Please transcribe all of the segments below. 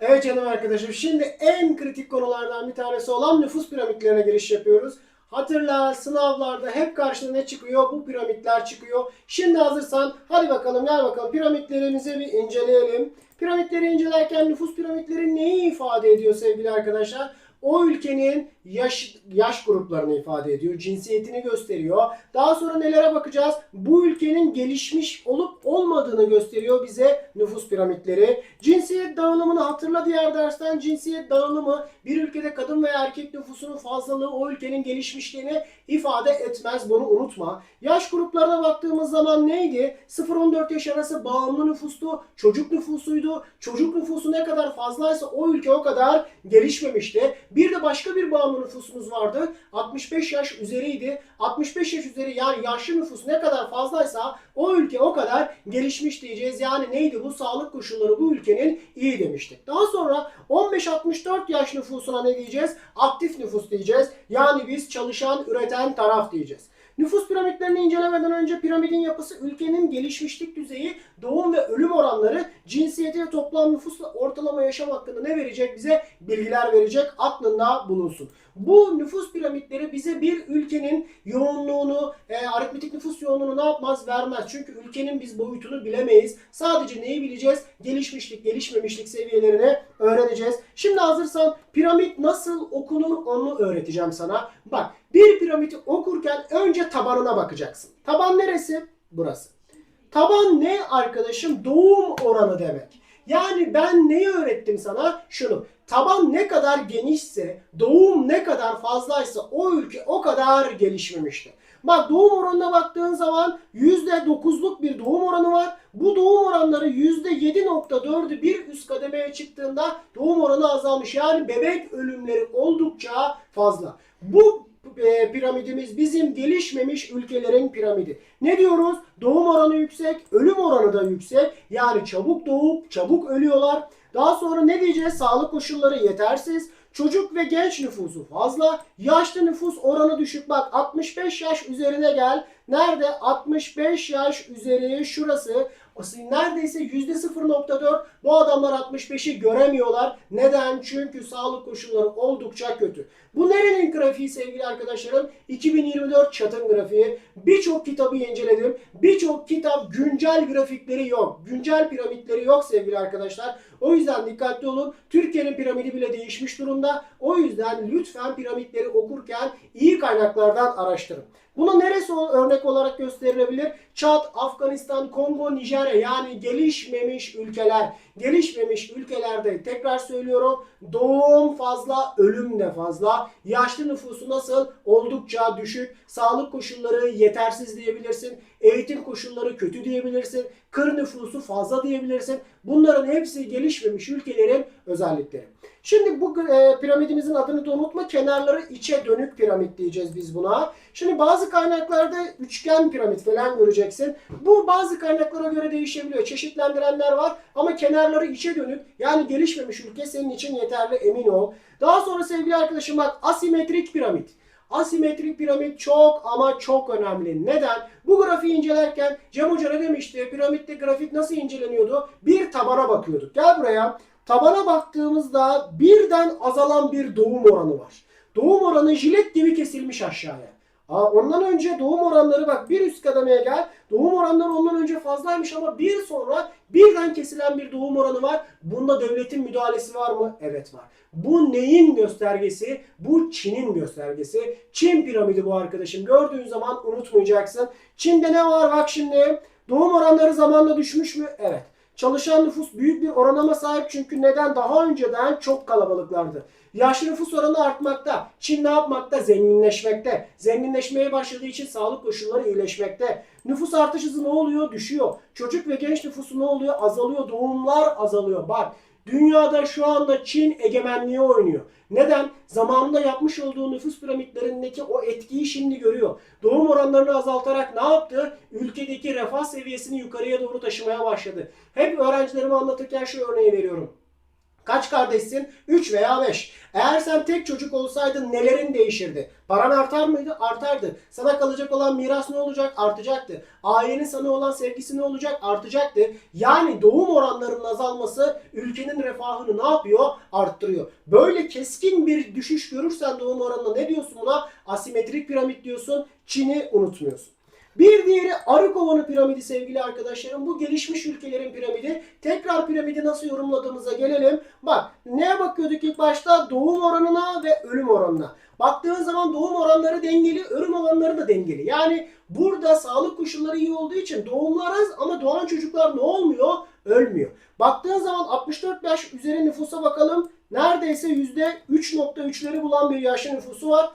Evet canım arkadaşım şimdi en kritik konulardan bir tanesi olan nüfus piramitlerine giriş yapıyoruz. Hatırla sınavlarda hep karşına ne çıkıyor? Bu piramitler çıkıyor. Şimdi hazırsan hadi bakalım gel bakalım piramitlerimizi bir inceleyelim. Piramitleri incelerken nüfus piramitleri neyi ifade ediyor sevgili arkadaşlar? O ülkenin yaş, yaş gruplarını ifade ediyor, cinsiyetini gösteriyor. Daha sonra nelere bakacağız? Bu ülkenin gelişmiş olup olmadığını gösteriyor bize nüfus piramitleri. Cinsiyet dağılımını hatırla diğer dersten cinsiyet dağılımı bir ülkede kadın veya erkek nüfusunun fazlalığı o ülkenin gelişmişliğini ifade etmez. Bunu unutma. Yaş gruplarına baktığımız zaman neydi? 0-14 yaş arası bağımlı nüfustu, çocuk nüfusuydu. Çocuk nüfusu ne kadar fazlaysa o ülke o kadar gelişmemişti. Bir de başka bir bağımlı nüfusumuz vardı. 65 yaş üzeriydi. 65 yaş üzeri yani yaşlı nüfus ne kadar fazlaysa o ülke o kadar gelişmiş diyeceğiz. Yani neydi bu? Sağlık koşulları bu ülkenin iyi demiştik. Daha sonra 15-64 yaş nüfusuna ne diyeceğiz? Aktif nüfus diyeceğiz. Yani biz çalışan, üreten taraf diyeceğiz. Nüfus piramitlerini incelemeden önce piramidin yapısı, ülkenin gelişmişlik düzeyi, doğum ve ölüm oranları, cinsiyeti ve toplam nüfusla ortalama yaşam hakkında ne verecek bize? Bilgiler verecek, aklında bulunsun. Bu nüfus piramitleri bize bir ülkenin yoğunluğunu, e, aritmetik nüfus yoğunluğunu ne yapmaz? Vermez. Çünkü ülkenin biz boyutunu bilemeyiz. Sadece neyi bileceğiz? Gelişmişlik, gelişmemişlik seviyelerini öğreneceğiz. Şimdi hazırsan piramit nasıl okunur onu öğreteceğim sana. Bak bir piramidi okurken önce tabanına bakacaksın. Taban neresi? Burası. Taban ne arkadaşım? Doğum oranı demek. Yani ben neyi öğrettim sana? Şunu. Taban ne kadar genişse, doğum ne kadar fazlaysa o ülke o kadar gelişmemişti. Bak doğum oranına baktığın zaman %9'luk bir doğum oranı var. Bu doğum oranları %7.4'ü bir üst kademeye çıktığında doğum oranı azalmış. Yani bebek ölümleri oldukça fazla. Bu e, piramidimiz bizim gelişmemiş ülkelerin piramidi. Ne diyoruz? Doğum oranı yüksek, ölüm oranı da yüksek. Yani çabuk doğup çabuk ölüyorlar. Daha sonra ne diyeceğiz? Sağlık koşulları yetersiz. Çocuk ve genç nüfusu fazla. Yaşlı nüfus oranı düşük. Bak 65 yaş üzerine gel. Nerede? 65 yaş üzeri şurası. Neredeyse %0.4 bu adamlar 65'i göremiyorlar. Neden? Çünkü sağlık koşulları oldukça kötü. Bu nerenin grafiği sevgili arkadaşlarım? 2024 çatın grafiği. Birçok kitabı inceledim. Birçok kitap güncel grafikleri yok. Güncel piramitleri yok sevgili arkadaşlar. O yüzden dikkatli olun. Türkiye'nin piramidi bile değişmiş durumda. O yüzden lütfen piramitleri okurken iyi kaynaklardan araştırın. Buna neresi örnek olarak gösterilebilir? Çat, Afganistan, Kongo, Nijerya yani gelişmemiş ülkeler. Gelişmemiş ülkelerde tekrar söylüyorum doğum fazla, ölüm de fazla. Yaşlı nüfusu nasıl? Oldukça düşük. Sağlık koşulları yetersiz diyebilirsin. Eğitim koşulları kötü diyebilirsin. Kır nüfusu fazla diyebilirsin. Bunların hepsi gelişmemiş ülkelerin özellikleri. Şimdi bu e, piramidimizin adını da unutma. Kenarları içe dönük piramit diyeceğiz biz buna. Şimdi bazı kaynaklarda üçgen piramit falan göreceksin. Bu bazı kaynaklara göre değişebiliyor. Çeşitlendirenler var ama kenarları içe dönük. Yani gelişmemiş ülke senin için yeterli emin ol. Daha sonra sevgili arkadaşım bak asimetrik piramit. Asimetrik piramit çok ama çok önemli. Neden? Bu grafiği incelerken Cem Hoca ne demişti? Piramitte grafik nasıl inceleniyordu? Bir tabana bakıyorduk. Gel buraya. Tabana baktığımızda birden azalan bir doğum oranı var. Doğum oranı jilet gibi kesilmiş aşağıya. Aa, ondan önce doğum oranları bak bir üst kademeye gel. Oranları ondan önce fazlaymış ama bir sonra birden kesilen bir doğum oranı var. Bunda devletin müdahalesi var mı? Evet var. Bu neyin göstergesi? Bu Çin'in göstergesi. Çin piramidi bu arkadaşım. Gördüğün zaman unutmayacaksın. Çin'de ne var bak şimdi. Doğum oranları zamanla düşmüş mü? Evet. Çalışan nüfus büyük bir oranama sahip çünkü neden? Daha önceden çok kalabalıklardı. Yaşlı nüfus oranı artmakta. Çin ne yapmakta? Zenginleşmekte. Zenginleşmeye başladığı için sağlık koşulları iyileşmekte. Nüfus artış hızı ne oluyor? Düşüyor. Çocuk ve genç nüfusu ne oluyor? Azalıyor. Doğumlar azalıyor. Bak Dünyada şu anda Çin egemenliği oynuyor. Neden? Zamanında yapmış olduğu nüfus piramitlerindeki o etkiyi şimdi görüyor. Doğum oranlarını azaltarak ne yaptı? Ülkedeki refah seviyesini yukarıya doğru taşımaya başladı. Hep öğrencilerime anlatırken şu örneği veriyorum. Kaç kardeşsin? 3 veya 5. Eğer sen tek çocuk olsaydın nelerin değişirdi? Paran artar mıydı? Artardı. Sana kalacak olan miras ne olacak? Artacaktı. Ailenin sana olan sevgisi ne olacak? Artacaktı. Yani doğum oranlarının azalması ülkenin refahını ne yapıyor? Arttırıyor. Böyle keskin bir düşüş görürsen doğum oranına ne diyorsun buna? Asimetrik piramit diyorsun. Çin'i unutmuyorsun. Bir diğeri arı kovanı piramidi sevgili arkadaşlarım. Bu gelişmiş ülkelerin piramidi. Tekrar piramidi nasıl yorumladığımıza gelelim. Bak neye bakıyorduk ilk başta? Doğum oranına ve ölüm oranına. Baktığın zaman doğum oranları dengeli, ölüm oranları da dengeli. Yani burada sağlık koşulları iyi olduğu için doğumlar az ama doğan çocuklar ne olmuyor? Ölmüyor. Baktığın zaman 64 yaş üzeri nüfusa bakalım. Neredeyse %3.3'leri bulan bir yaşlı nüfusu var.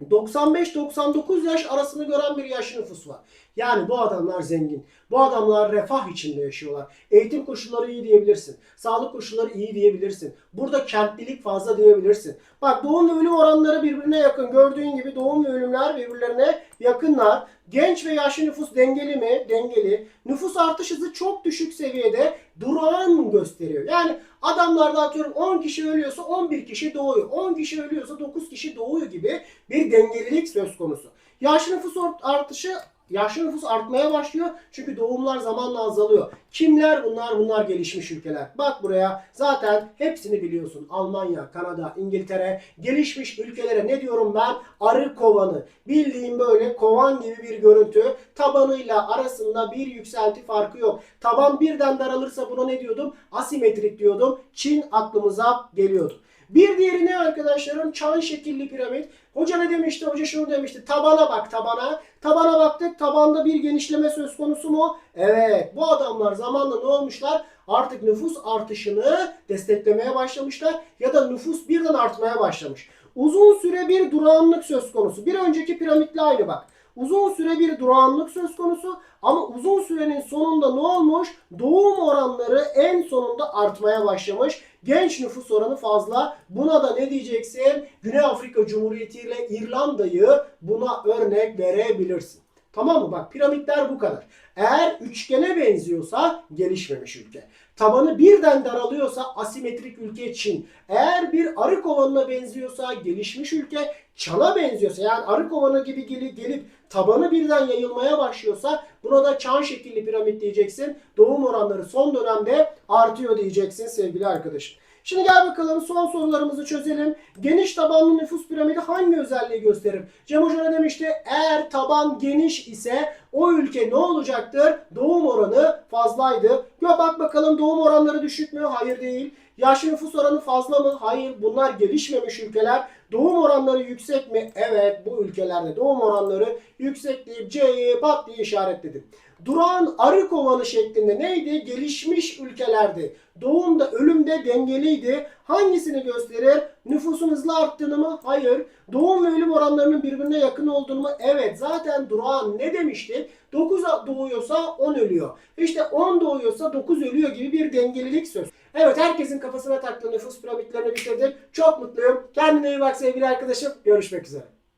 95-99 yaş arasını gören bir yaşlı nüfus var. Yani bu adamlar zengin. Bu adamlar refah içinde yaşıyorlar. Eğitim koşulları iyi diyebilirsin. Sağlık koşulları iyi diyebilirsin. Burada kentlilik fazla diyebilirsin. Bak doğum ve ölüm oranları birbirine yakın. Gördüğün gibi doğum ve ölümler birbirlerine yakınlar. Genç ve yaşlı nüfus dengeli mi? Dengeli. Nüfus artış hızı çok düşük seviyede durağan gösteriyor. Yani adamlarda atıyorum 10 kişi ölüyorsa 11 kişi doğuyor. 10 kişi ölüyorsa 9 kişi doğuyor gibi bir dengelilik söz konusu. Yaşlı nüfus artışı Yaşlı nüfus artmaya başlıyor çünkü doğumlar zamanla azalıyor. Kimler bunlar? Bunlar gelişmiş ülkeler. Bak buraya zaten hepsini biliyorsun. Almanya, Kanada, İngiltere gelişmiş ülkelere ne diyorum ben? Arı kovanı. Bildiğim böyle kovan gibi bir görüntü. Tabanıyla arasında bir yükselti farkı yok. Taban birden daralırsa buna ne diyordum? Asimetrik diyordum. Çin aklımıza geliyordu. Bir diğeri ne arkadaşlarım? Çan şekilli piramit. Hoca ne demişti? Hoca şunu demişti. Tabana bak tabana. Tabana baktık. Tabanda bir genişleme söz konusu mu? Evet. Bu adamlar zamanla ne olmuşlar? Artık nüfus artışını desteklemeye başlamışlar. Ya da nüfus birden artmaya başlamış. Uzun süre bir durağanlık söz konusu. Bir önceki piramitle aynı bak. Uzun süre bir durağanlık söz konusu ama uzun sürenin sonunda ne olmuş? Doğum oranları en sonunda artmaya başlamış. Genç nüfus oranı fazla. Buna da ne diyeceksin? Güney Afrika Cumhuriyeti ile İrlanda'yı buna örnek verebilirsin. Tamam mı? Bak piramitler bu kadar. Eğer üçgene benziyorsa gelişmemiş ülke. Tabanı birden daralıyorsa asimetrik ülke Çin. Eğer bir arı kovanına benziyorsa gelişmiş ülke. Çana benziyorsa yani arı kovanı gibi gelip, gelip tabanı birden yayılmaya başlıyorsa buna da çan şekilli piramit diyeceksin. Doğum oranları son dönemde artıyor diyeceksin sevgili arkadaşım. Şimdi gel bakalım son sorularımızı çözelim. Geniş tabanlı nüfus piramidi hangi özelliği gösterir? Cem Hoca ne demişti? Eğer taban geniş ise o ülke ne olacaktır? Doğum oranı fazlaydı. Gö bak bakalım doğum oranları düşük mü? Hayır değil. Yaşlı nüfus oranı fazla mı? Hayır. Bunlar gelişmemiş ülkeler. Doğum oranları yüksek mi? Evet bu ülkelerde doğum oranları yüksek deyip C'yi pat diye işaretledim. Durağan arı kovanı şeklinde neydi? Gelişmiş ülkelerdi. Doğum da ölüm de dengeliydi. Hangisini gösterir? Nüfusun hızlı arttığını mı? Hayır. Doğum ve ölüm oranlarının birbirine yakın olduğunu mu? Evet. Zaten durağan ne demiştik? 9 doğuyorsa 10 ölüyor. İşte 10 doğuyorsa 9 ölüyor gibi bir dengelilik söz. Evet herkesin kafasına taktığı nüfus piramitlerini bitirdik. Çok mutluyum. Kendine iyi bak sevgili arkadaşım. Görüşmek üzere.